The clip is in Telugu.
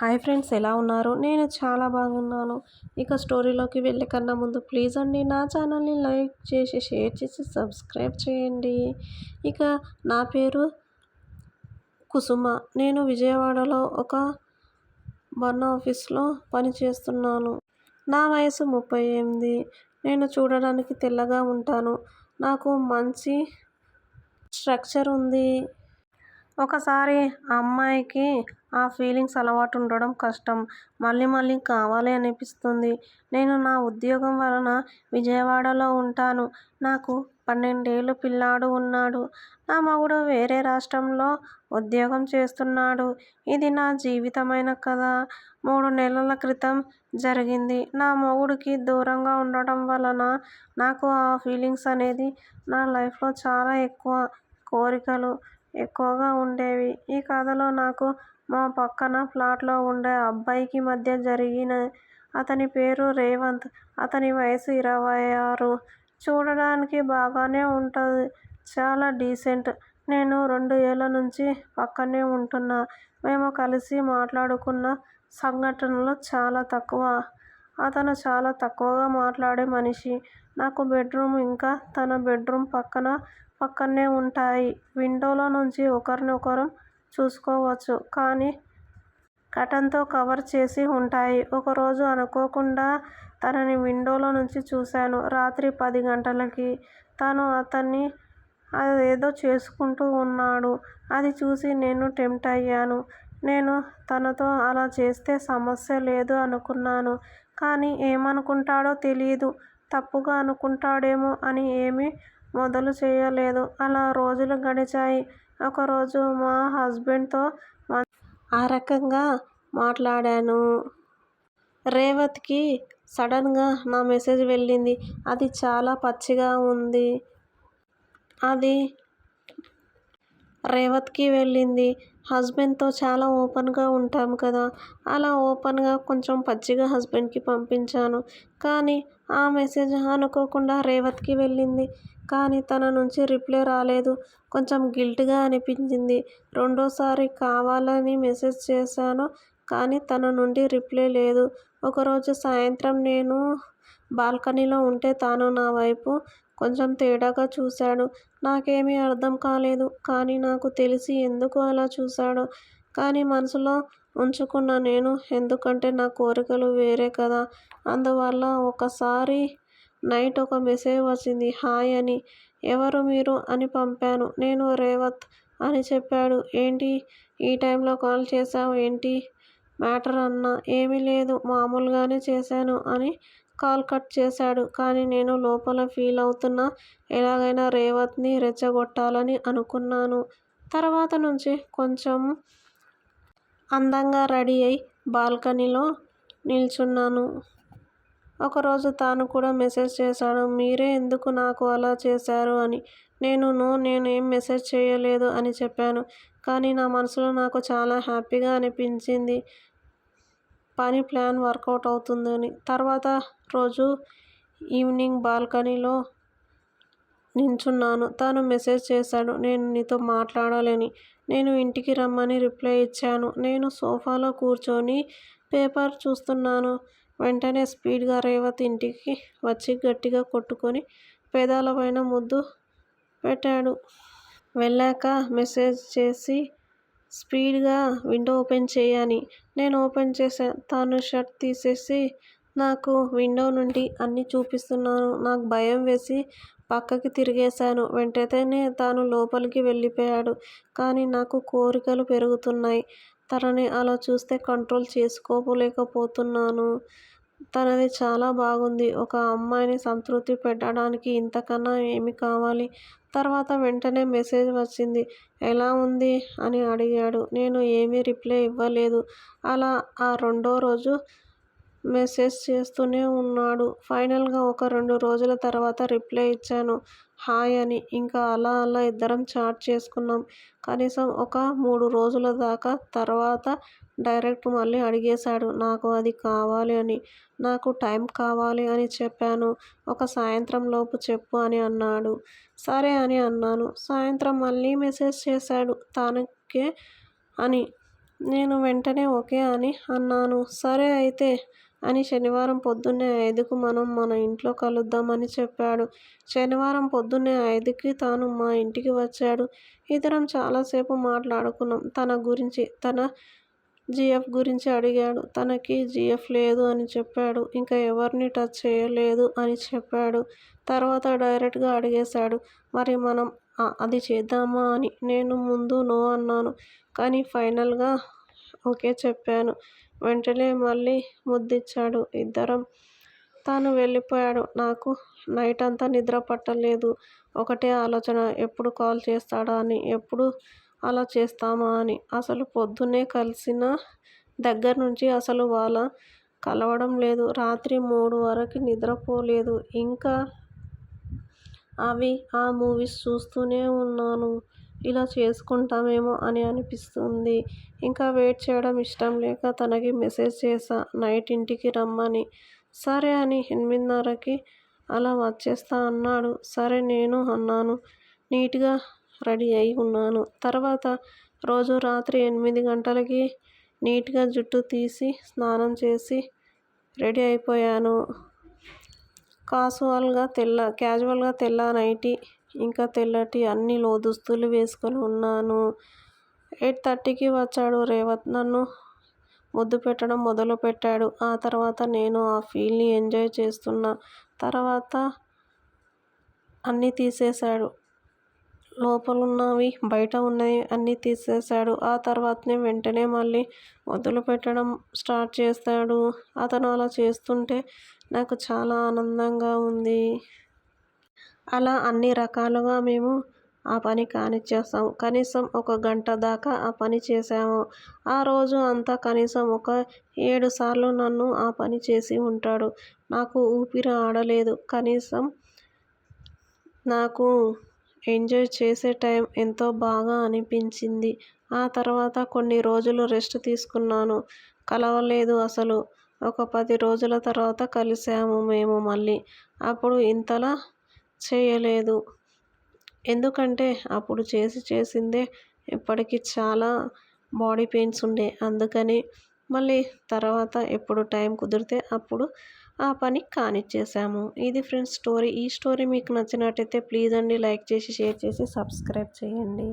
హాయ్ ఫ్రెండ్స్ ఎలా ఉన్నారు? నేను చాలా బాగున్నాను. ఇక స్టోరీలోకి వెళ్ళే కన్నా ముందు ప్లీజ్ అండి నా ఛానల్ని లైక్ చేసి షేర్ చేసి సబ్స్క్రైబ్ చేయండి. ఇక నా పేరు కుసుమ. నేను విజయవాడలో ఒక బన్ ఆఫీస్లో పనిచేస్తున్నాను. నా వయసు ముప్పై ఎనిమిది. నేను చూడడానికి తెల్లగా ఉంటాను. నాకు మంచి స్ట్రక్చర్ ఉంది. ఒకసారి అమ్మాయికి ఆ ఫీలింగ్స్ అలవాటు ఉండడం కష్టం. మళ్ళీ మళ్ళీ కావాలి అనిపిస్తుంది. నేను నా ఉద్యోగం వలన విజయవాడలో ఉంటాను. నాకు పన్నెండేళ్ళు పిల్లాడు ఉన్నాడు. నా మగుడు వేరే రాష్ట్రంలో ఉద్యోగం చేస్తున్నాడు. ఇది నా జీవితమైన కథ. మూడు నెలల క్రితం జరిగింది. నా మొగుడికి దూరంగా ఉండటం వలన నాకు ఆ ఫీలింగ్స్ అనేది నా లైఫ్లో చాలా ఎక్కువ కోరికలు ఎక్కువగా ఉండేవి. ఈ కథలో నాకు మా పక్కన ఫ్లాట్లో ఉండే అబ్బాయికి మధ్య జరిగిన అతని పేరు రేవంత్. అతని వయసు ఇరవై ఆరు. చూడడానికి బాగానే ఉంటుంది. చాలా డీసెంట్. నేను రెండు ఏళ్ళ నుంచి పక్కనే ఉంటున్నా. మేము కలిసి మాట్లాడుకున్న సంఘటనలు చాలా తక్కువ. అతను చాలా తక్కువగా మాట్లాడే మనిషి. నాకు బెడ్రూమ్ ఇంకా తన బెడ్రూమ్ పక్కన పక్కనే ఉంటాయి. విండోలో నుంచి ఒకరినొకరం చూసుకోవచ్చు. కానీ కటన్తో కవర్ చేసి ఉంటాయి. ఒకరోజు అనుకోకుండా తనని విండోలో నుంచి చూశాను. రాత్రి పది గంటలకి తను అతన్ని అదేదో చేసుకుంటూ ఉన్నాడు. అది చూసి నేను టెంప్ట్ అయ్యాను. నేను తనతో అలా చేస్తే సమస్య లేదు అనుకున్నాను. కానీ ఏమనుకుంటాడో తెలియదు తప్పుగా అనుకుంటాడేమో అని ఏమీ మొదలు చేయలేదు. అలా రోజులు గడిచాయి. ఒకరోజు మా హస్బెండ్తో ఆ రకంగా మాట్లాడాను. రేవత్కి సడన్గా నా మెసేజ్ వెళ్ళింది. అది చాలా పచ్చిగా ఉంది. అది రేవత్కి వెళ్ళింది. హస్బెండ్తో చాలా ఓపెన్గా ఉంటాం కదా. అలా ఓపెన్గా కొంచెం పచ్చిగా హస్బెండ్కి పంపించాను. కానీ ఆ మెసేజ్ అనుకోకుండా రేవత్కి వెళ్ళింది. కానీ తన నుంచి రిప్లై రాలేదు. కొంచెం గిల్ట్గా అనిపించింది. రెండోసారి కావాలని మెసేజ్ చేశాను కానీ తన నుండి రిప్లై లేదు. ఒకరోజు సాయంత్రం నేను బాల్కనీలో ఉంటే తాను నా వైపు కొంచెం తేడాగా చూశాడు. నాకేమీ అర్థం కాలేదు కానీ నాకు తెలిసి ఎందుకు అలా చూశాడో? కానీ మనసులో ఉంచుకున్న నేను ఎందుకంటే నా కోరికలు వేరే కదా. అందువల్ల ఒకసారి నైట్ ఒక మెసేజ్ వచ్చింది హాయ్ అని. ఎవరు మీరు? అని పంపాను. నేను రేవత్ అని చెప్పాడు. ఏంటి? ఈ టైంలో కాల్ చేశావు? ఏంటి? మ్యాటర్ అన్నా? ఏమీ లేదు. మామూలుగానే చేశాను అని కాల్ కట్ చేశాడు. కానీ నేను లోపల ఫీల్ అవుతున్నా ఎలాగైనా రేవత్ని రెచ్చగొట్టాలని అనుకున్నాను. తర్వాత నుంచి కొంచెం అందంగా రెడీ అయి బాల్కనీలో నిల్చున్నాను. ఒకరోజు తాను కూడా మెసేజ్ చేశాడు మీరే ఎందుకు నాకు అలా చేశారు అని? నేను నో నేనేం మెసేజ్ చేయలేదు అని చెప్పాను. కానీ నా మనసులో నాకు చాలా హ్యాపీగా అనిపించింది. పని ప్లాన్ వర్కౌట్ అవుతుందని. తర్వాత రోజు ఈవినింగ్ బాల్కనీలో నించున్నాను. తను మెసేజ్ చేశాడు నేను నీతో మాట్లాడాలని. నేను ఇంటికి రమ్మని రిప్లై ఇచ్చాను. నేను సోఫాలో కూర్చొని పేపర్ చూస్తున్నాను. వెంటనే స్పీడ్గా రేవతి ఇంటికి వచ్చి గట్టిగా కొట్టుకొని పెదాల పైన ముద్దు పెట్టాడు. వెళ్ళాక మెసేజ్ చేసి స్పీడ్గా విండో ఓపెన్ చేయని. నేను ఓపెన్ చేశాను తాను షర్ట్ తీసేసి నాకు విండో నుండి అన్నీ చూపిస్తున్నాను. నాకు భయం వేసి పక్కకి తిరిగేశాను. వెంటనే తాను లోపలికి వెళ్ళిపోయాడు. కానీ నాకు కోరికలు పెరుగుతున్నాయి. తనని అలా చూస్తే కంట్రోల్ చేసుకోలేకపోతున్నాను. తనది చాలా బాగుంది. ఒక అమ్మాయిని సంతృప్తి పెట్టడానికి ఇంతకన్నా ఏమి కావాలి? తర్వాత వెంటనే మెసేజ్ వచ్చింది. ఎలా ఉంది? అని అడిగాడు. నేను ఏమీ రిప్లై ఇవ్వలేదు. అలా ఆ రెండో రోజు మెసేజ్ చేస్తూనే ఉన్నాడు. ఫైనల్గా ఒక రెండు రోజుల తర్వాత రిప్లై ఇచ్చాను. హాయ్ అని. ఇంకా అలా అలా ఇద్దరం చాట్ చేసుకున్నాం. కనీసం ఒక మూడు రోజుల దాకా తర్వాత డైరెక్ట్ మళ్ళీ అడిగేశాడు. నాకు అది కావాలి అని. నాకు టైం కావాలి అని చెప్పాను. ఒక సాయంత్రం లోపు చెప్పు అని అన్నాడు. సరే అని అన్నాను. సాయంత్రం మళ్ళీ మెసేజ్ చేశాడు. తనకే అని. నేను వెంటనే ఓకే అని అన్నాను. సరే అయితే అని శనివారం పొద్దున్నే ఐదుకు మనం మన ఇంట్లో కలుద్దామని చెప్పాడు. శనివారం పొద్దున్నే ఐదుకి తాను మా ఇంటికి వచ్చాడు. ఇద్దరం చాలాసేపు మాట్లాడుకున్నాం. తన గురించి తన జిఎఫ్ గురించి అడిగాడు. తనకి జిఎఫ్ లేదు అని చెప్పాడు. ఇంకా ఎవరిని టచ్ చేయలేదు అని చెప్పాడు. తర్వాత డైరెక్ట్గా అడిగేశాడు. మరి మనం అది చేద్దామా అని. నేను ముందు నో అన్నాను. కానీ ఫైనల్గా ఓకే చెప్పాను. వెంటనే మళ్ళీ ముద్దిచ్చాడు. ఇద్దరం తాను వెళ్ళిపోయాడు. నాకు నైట్ అంతా నిద్ర పట్టలేదు. ఒకటే ఆలోచన. ఎప్పుడు కాల్ చేస్తాడా అని. ఎప్పుడు అలా చేస్తామా అని. అసలు పొద్దున్నే కలిసిన దగ్గర నుంచి అసలు వాళ్ళ కలవడం లేదు. రాత్రి మూడు వరకు నిద్రపోలేదు. ఇంకా అవి ఆ మూవీస్ చూస్తూనే ఉన్నాను. ఇలా చేసుకుంటామేమో అని అనిపిస్తుంది. ఇంకా వెయిట్ చేయడం ఇష్టం లేక తనకి మెసేజ్ చేశా నైట్ ఇంటికి రమ్మని. సరే అని ఎనిమిదిన్నరకి అలా వచ్చేస్తా అన్నాడు. సరే నేను అన్నాను. నీట్గా రెడీ అయి ఉన్నాను. తర్వాత రోజు రాత్రి ఎనిమిది గంటలకి నీట్గా జుట్టు తీసి స్నానం చేసి రెడీ అయిపోయాను. కాసువల్గా తెల్ల క్యాజువల్గా తెల్ల నైటీ ఇంకా తెల్లటి అన్ని లోదుస్తులు వేసుకొని ఉన్నాను. ఎయిట్ థర్టీకి వచ్చాడు రేవత్ నన్ను ముద్దు పెట్టడం మొదలుపెట్టాడు ఆ తర్వాత నేను ఆ ఫీల్ని ఎంజాయ్ చేస్తున్నా తర్వాత అన్నీ తీసేశాడు. లోపలున్నవి బయట ఉన్నవి అన్నీ తీసేశాడు. ఆ తర్వాతనే వెంటనే మళ్ళీ మొదలు పెట్టడం స్టార్ట్ చేస్తాడు. అతను అలా చేస్తుంటే నాకు చాలా ఆనందంగా ఉంది. అలా అన్ని రకాలుగా మేము ఆ పని కానిచ్చేస్తాం కనీసం ఒక గంట దాకా ఆ పని చేసాము ఆ రోజు అంతా కనీసం ఒక ఏడు సార్లు నన్ను ఆ పని చేసి ఉంటాడు. నాకు ఊపిరి ఆడలేదు. కనీసం నాకు ఎంజాయ్ చేసే టైం ఎంతో బాగా అనిపించింది. ఆ తర్వాత కొన్ని రోజులు రెస్ట్ తీసుకున్నాను. కలవలేదు అసలు. ఒక పది రోజుల తర్వాత కలిసాము మేము మళ్ళీ. అప్పుడు ఇంతలా చేయలేదు. ఎందుకంటే అప్పుడు చేసి చేసిందే ఇప్పటికి చాలా బాడీ పెయిన్స్ ఉండే. అందుకని మళ్ళీ తర్వాత ఎప్పుడు టైం కుదిరితే అప్పుడు ఆ పని కానిచ్చేసాము. ఇది ఫ్రెండ్స్ స్టోరీ. ఈ స్టోరీ మీకు నచ్చినట్టయితే ప్లీజ్ అండి లైక్ చేసి షేర్ చేసి సబ్స్క్రైబ్ చేయండి.